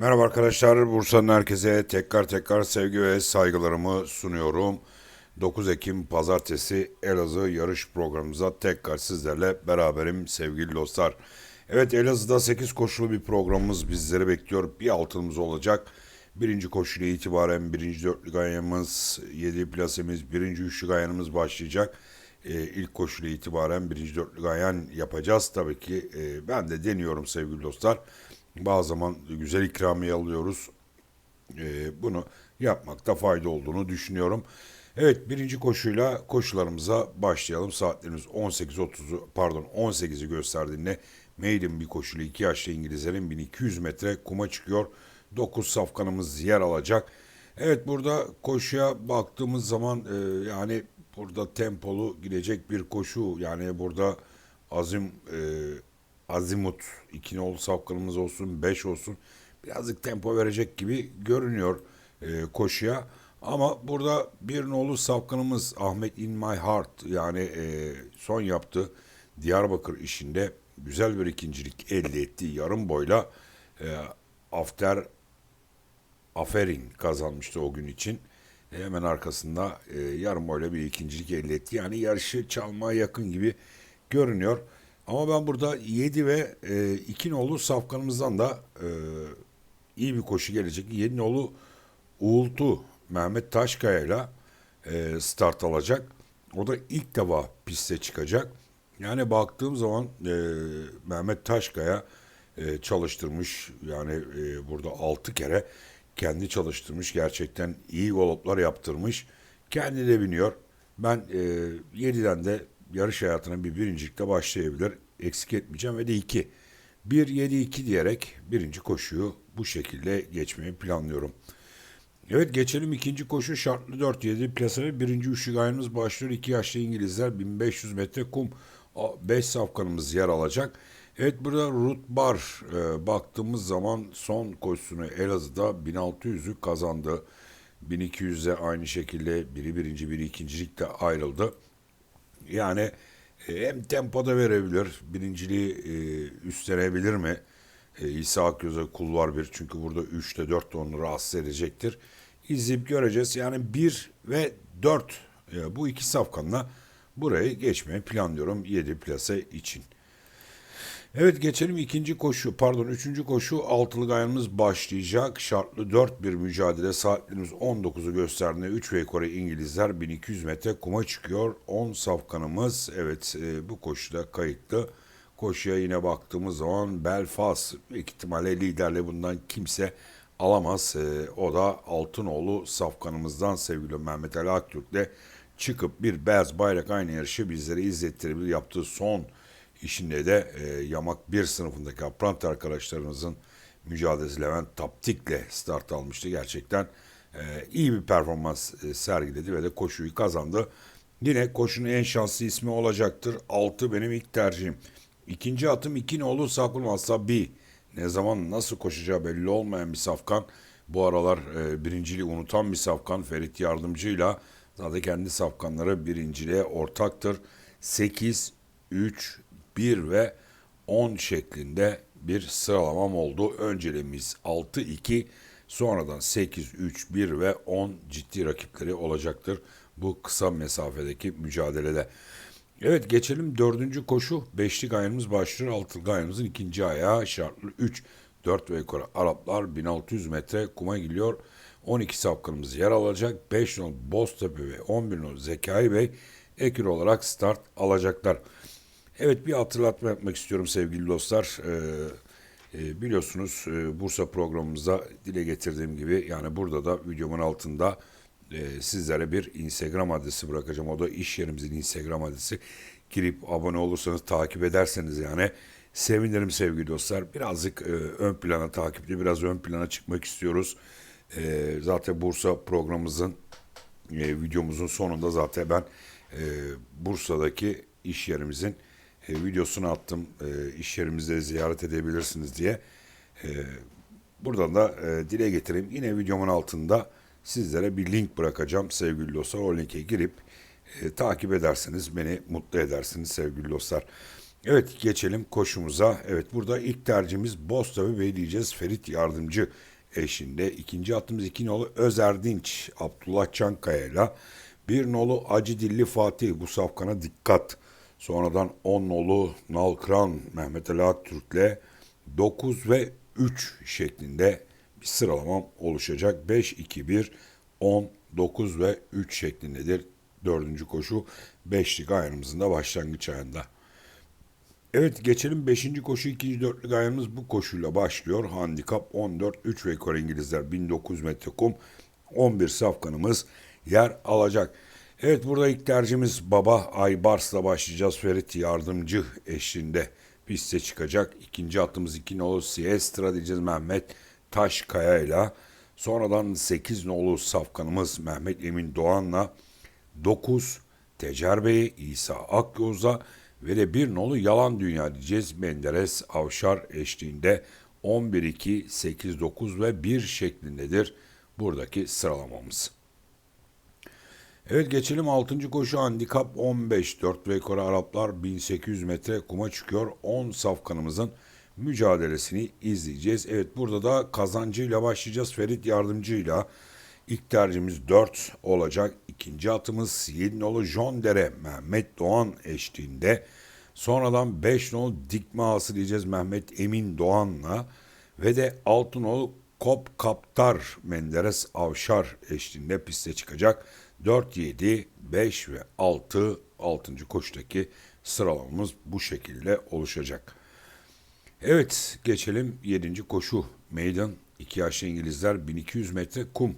Merhaba arkadaşlar, Bursa'nın herkese tekrar tekrar sevgi ve saygılarımı sunuyorum. 9 Ekim Pazartesi Elazığ yarış programımıza tekrar sizlerle beraberim sevgili dostlar. Evet Elazığ'da 8 koşulu bir programımız bizleri bekliyor. Bir altınımız olacak. Birinci koşuyla itibaren birinci dörtlü gayanımız, 7 plasemiz, birinci üçlü gayanımız başlayacak. Ee, ilk koşuyla itibaren birinci dörtlü gayan yapacağız. Tabii ki e, ben de deniyorum sevgili dostlar. Bazı zaman güzel ikramiye alıyoruz. Ee, bunu yapmakta fayda olduğunu düşünüyorum. Evet birinci koşuyla koşularımıza başlayalım. Saatlerimiz 18.30'u pardon 18'i gösterdiğinde maiden bir koşuyla 2 yaşlı İngilizlerin 1200 metre kuma çıkıyor. 9 safkanımız yer alacak. Evet burada koşuya baktığımız zaman e, yani burada tempolu gidecek bir koşu. Yani burada azim e, azimut 2 nolu safkanımız olsun 5 olsun birazcık tempo verecek gibi görünüyor e, koşuya. Ama burada bir nolu safkanımız Ahmet In My Heart yani e, son yaptığı Diyarbakır işinde güzel bir ikincilik elde etti. Yarım boyla e, After Aferin kazanmıştı o gün için. E, hemen arkasında e, yarım boyla bir ikincilik elde etti. Yani yarışı çalmaya yakın gibi görünüyor. Ama ben burada 7 ve e, 2 nolu safkanımızdan da e, iyi bir koşu gelecek. 7 nolu Uğultu Mehmet Taşkaya ile start alacak. O da ilk defa piste çıkacak. Yani baktığım zaman e, Mehmet Taşkaya e, çalıştırmış. Yani e, burada 6 kere kendi çalıştırmış. Gerçekten iyi galoplar yaptırmış. Kendi de biniyor. Ben e, 7'den de yarış hayatına bir birincilikte başlayabilir. Eksik etmeyeceğim ve de 2. 1-7-2 diyerek birinci koşuyu bu şekilde geçmeyi planlıyorum. Evet geçelim ikinci koşu şartlı 4-7 plasa birinci üçlü gayrımız başlıyor. 2 yaşlı İngilizler 1500 metre kum 5 safkanımız yer alacak. Evet burada Ruth Bar e, baktığımız zaman son koşusunu Elazığ'da 1600'ü kazandı. 1200'e aynı şekilde biri birinci biri ikincilikte ayrıldı. Yani e, hem tempoda verebilir, birinciliği e, üstlenebilir mi? E, İsa Akyüz'e kulvar bir çünkü burada 3'te 4 de onu rahatsız edecektir. İzleyip göreceğiz. Yani 1 ve 4 e, bu iki safkanla burayı geçmeyi planlıyorum 7 plase için. Evet geçelim ikinci koşu pardon üçüncü koşu altılı gayanımız başlayacak. Şartlı 4 bir mücadele saatlerimiz 19'u gösterdiğinde 3 ve yukarı İngilizler 1200 metre kuma çıkıyor. 10 safkanımız evet e, bu koşuda kayıtlı. Koşuya yine baktığımız zaman Belfast ihtimalle liderle bundan kimse alamaz. E, o da Altınoğlu safkanımızdan sevgili Mehmet Ali Aktürk'le çıkıp bir beyaz bayrak aynı yarışı bizlere izlettirebilir. Yaptığı son işinde de e, Yamak 1 sınıfındaki apprenti arkadaşlarımızın mücadelesi Levent Taptik'le start almıştı. Gerçekten e, iyi bir performans e, sergiledi ve de koşuyu kazandı. Yine koşunun en şanslı ismi olacaktır. 6 benim ilk tercihim. İkinci atım 2 ne olursa akılmazsa B. Ne zaman nasıl koşacağı belli olmayan bir safkan. Bu aralar e, birinciliği unutan bir safkan Ferit Yardımcı'yla zaten kendi safkanları birinciliğe ortaktır. 8, 3, 1 ve 10 şeklinde bir sıralamam oldu. Önceliğimiz 6, 2, sonradan 8, 3, 1 ve 10 ciddi rakipleri olacaktır bu kısa mesafedeki mücadelede. Evet geçelim dördüncü koşu. Beşlik ayağımız başlıyor. Altılı ayağımızın ikinci ayağı şartlı 3. 4 ve yukarı Araplar 1600 metre kuma gidiyor. 12 safkanımız yer alacak. 5 nol Boztepe ve 11 nol Zekai Bey ekür olarak start alacaklar. Evet bir hatırlatma yapmak istiyorum sevgili dostlar. Ee, e, biliyorsunuz e, Bursa programımızda dile getirdiğim gibi yani burada da videomun altında e, sizlere bir Instagram adresi bırakacağım. O da iş yerimizin Instagram adresi. Girip abone olursanız takip ederseniz yani sevinirim sevgili dostlar. Birazcık e, ön plana takipte biraz ön plana çıkmak istiyoruz. E, zaten Bursa programımızın e, videomuzun sonunda zaten ben e, Bursa'daki iş yerimizin e, videosunu attım. E, iş yerimizde ziyaret edebilirsiniz diye. E, buradan da e, dile getireyim. Yine videomun altında sizlere bir link bırakacağım sevgili dostlar. O linke girip e, takip ederseniz beni mutlu edersiniz sevgili dostlar. Evet geçelim koşumuza. Evet burada ilk tercihimiz Boztepe Bey diyeceğiz. Ferit Yardımcı eşinde. İkinci attığımız iki nolu Özerdinç Abdullah Çankaya ile bir nolu Acı Dilli Fatih bu safkana dikkat. Sonradan 10 nolu Nalkran Mehmet Ali Aktürk'le 9 ve 3 şeklinde bir sıralamam oluşacak. 5, 2, 1, 10, 9 ve 3 şeklindedir. Dördüncü koşu beşlik ayarımızın da başlangıç ayında. Evet geçelim 5. koşu 2. dörtlük ayağımız bu koşuyla başlıyor. Handikap 14 3 ve İngilizler 1900 metre kum 11 safkanımız yer alacak. Evet burada ilk tercihimiz Baba Aybars'la başlayacağız. Ferit Yardımcı eşliğinde piste çıkacak. İkinci attığımız 2 nolu Siestra diyeceğiz Mehmet Taşkaya ile. Sonradan 8 nolu safkanımız Mehmet Emin Doğan'la 9 Tecer Bey, İsa Akyoz'a ve de bir nolu Yalan Dünya diyeceğiz. Menderes Avşar eşliğinde 11, 2, 8, 9 ve 1 şeklindedir buradaki sıralamamız. Evet geçelim 6. koşu handikap 15. 4 rekora Araplar 1800 metre kuma çıkıyor. 10 safkanımızın mücadelesini izleyeceğiz. Evet burada da kazancıyla başlayacağız. Ferit yardımcıyla ilk tercihimiz 4 olacak. İkinci atımız 7 nolu John Dere Mehmet Doğan eşliğinde. Sonradan 5 nolu Dikme Ağası diyeceğiz Mehmet Emin Doğan'la. Ve de 6 nolu Kop Kaptar Menderes Avşar eşliğinde piste çıkacak. 4, 7, 5 ve 6 6. koşudaki sıralamamız bu şekilde oluşacak. Evet geçelim 7. koşu. Meydan 2 yaşlı İngilizler 1200 metre kum.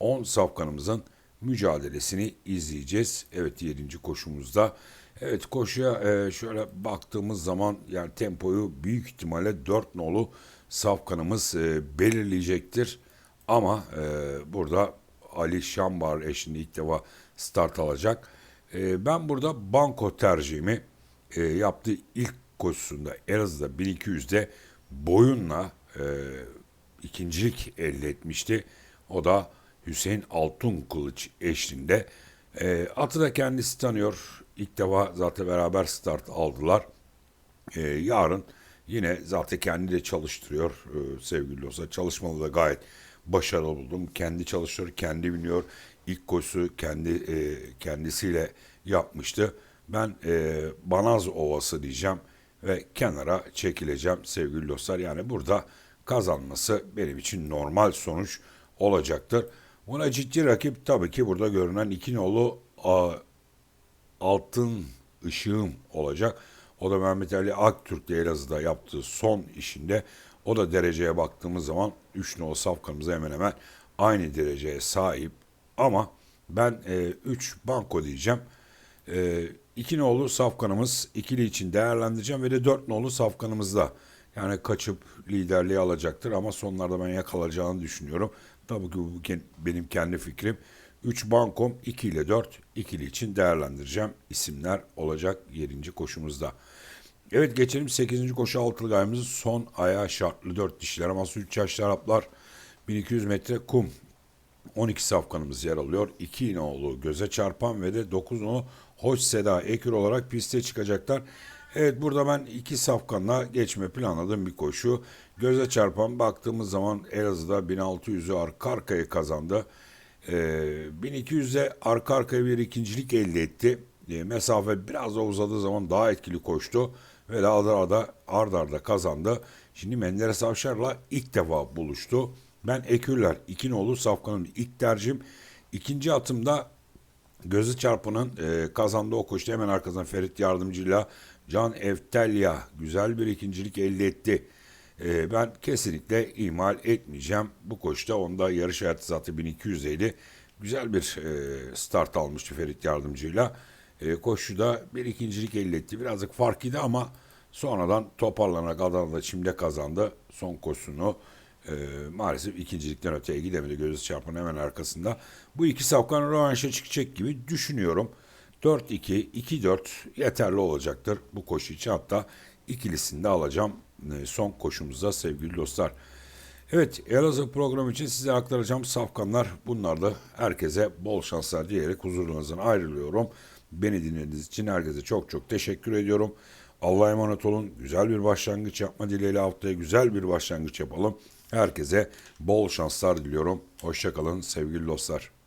10 safkanımızın mücadelesini izleyeceğiz. Evet 7. koşumuzda. Evet koşuya e, şöyle baktığımız zaman yani tempoyu büyük ihtimalle 4 nolu safkanımız e, belirleyecektir. Ama e, burada Ali Şambar eşliğinde ilk defa start alacak. E, ben burada banko tercihimi e, yaptığı ilk koşusunda Elazığ'da 1200'de boyunla e, ikincilik elde etmişti. O da Hüseyin Altun Kılıç eşliğinde. E, atı da kendisi tanıyor. İlk defa zaten beraber start aldılar. E, yarın yine zaten kendi de çalıştırıyor e, sevgili olsa. Çalışmalı da gayet başarılı buldum. Kendi çalışıyor, kendi biniyor. İlk koşusu kendi e, kendisiyle yapmıştı. Ben e, Banaz Ovası diyeceğim ve kenara çekileceğim sevgili dostlar. Yani burada kazanması benim için normal sonuç olacaktır. Buna ciddi rakip tabii ki burada görünen iki nolu a, altın ışığım olacak. O da Mehmet Ali Aktürk de Elazığ'da yaptığı son işinde. O da dereceye baktığımız zaman 3 nolu safkamıza hemen hemen aynı dereceye sahip. Ama ben 3 e, banko diyeceğim. E, 2 nolu safkanımız ikili için değerlendireceğim ve de 4 nolu safkanımızda. Yani kaçıp liderliği alacaktır ama sonlarda ben yakalayacağını düşünüyorum. Tabii ki bu benim kendi fikrim. 3 bankom 2 ile 4 ikili için değerlendireceğim. isimler olacak 7. koşumuzda. Evet geçelim 8. koşu altılı gayemizin son ayağı şartlı 4 dişiler ama 3 yaşlı Araplar 1200 metre kum 12 safkanımız yer alıyor. 2 iğneoğlu göze çarpan ve de 9 nolu Hoş Seda Ekür olarak piste çıkacaklar. Evet burada ben iki safkanla geçme planladığım bir koşu. Göze çarpan baktığımız zaman Elazığ'da 1600'ü arka arkaya kazandı. Ee, 1200'e arka arkaya bir ikincilik elde etti. Ee, mesafe biraz da uzadığı zaman daha etkili koştu. Ve daha da arda, kazandı. Şimdi Menderes Avşar'la ilk defa buluştu. Ben Ekürler, iki nolu Safkan'ın ilk tercihim. İkinci atımda gözü çarpının e, kazandığı o koştu. Hemen arkasından Ferit Yardımcı'yla Can Evtelya güzel bir ikincilik elde etti. E, ben kesinlikle ihmal etmeyeceğim. Bu koşta onda yarış hayatı zaten 1200'deydi. Güzel bir e, start almıştı Ferit Yardımcı'yla. E, koşuda bir ikincilik elde etti. Birazcık farklıydı ama sonradan toparlanarak Adana'da çimde kazandı. Son koşusunu e, maalesef ikincilikten öteye gidemedi. Gözü çarpan hemen arkasında. Bu iki safkan rövanşa çıkacak gibi düşünüyorum. 4-2, 2-4 yeterli olacaktır bu koşu için. Hatta ikilisini de alacağım e, son koşumuzda sevgili dostlar. Evet Elazığ programı için size aktaracağım safkanlar bunlar da herkese bol şanslar diyerek huzurunuzdan ayrılıyorum. Beni dinlediğiniz için herkese çok çok teşekkür ediyorum. Allah'a emanet olun. Güzel bir başlangıç yapma dileğiyle haftaya güzel bir başlangıç yapalım. Herkese bol şanslar diliyorum. Hoşçakalın sevgili dostlar.